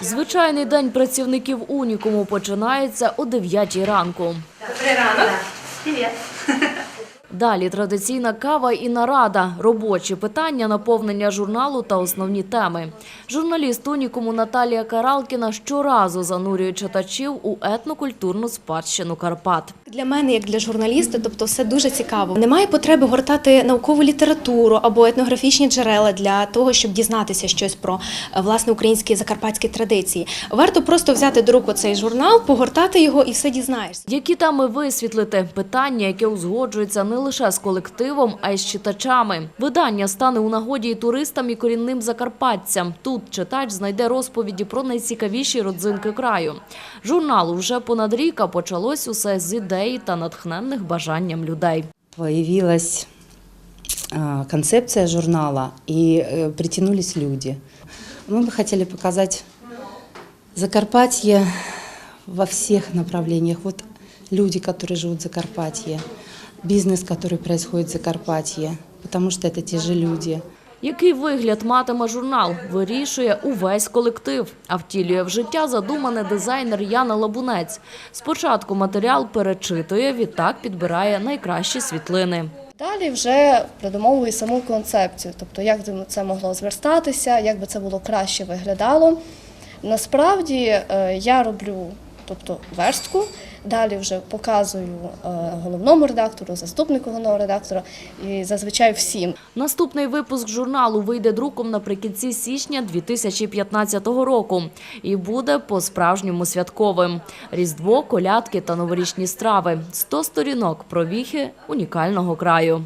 Звичайний день працівників унікуму починається о 9 ранку. Добрий ранок. Привіт. Далі традиційна кава і нарада, робочі питання, наповнення журналу та основні теми. Журналіст унікуму Наталія Каралкіна щоразу занурює читачів у етнокультурну спадщину Карпат. Для мене, як для журналіста, тобто все дуже цікаво. Немає потреби гортати наукову літературу або етнографічні джерела для того, щоб дізнатися щось про е, власне українські закарпатські традиції. Варто просто взяти до рук цей журнал, погортати його і все дізнаєшся. Які теми висвітлити? Питання, яке узгоджується не лише з колективом, а й з читачами. Видання стане у нагоді і туристам, і корінним закарпатцям. Тут читач знайде розповіді про найцікавіші родзинки краю. Журналу вже понад рік, а почалось усе з ідеї та натхненних бажанням людей. Появилась а, концепция журнала и э, притянулись люди. Мы бы хотели показать Закарпатье во всех направлениях. Вот люди, которые живут в Закарпатье, бизнес, который происходит в Закарпатье, потому что это те же люди. Який вигляд матиме журнал, вирішує увесь колектив, а втілює в життя задумане дизайнер Яна Лабунець. Спочатку матеріал перечитує, відтак підбирає найкращі світлини. Далі вже придумовую саму концепцію, тобто як би це могло зверстатися, як би це було краще виглядало. Насправді е, я роблю тобто, верстку, далі вже показую е, головному редактору, заступнику головного редактора і зазвичай всім. Наступний випуск журналу вийде друком наприкінці січня 2015 року і буде по-справжньому святковим. Різдво, колядки та новорічні страви. 100 сторінок про віхи унікального краю.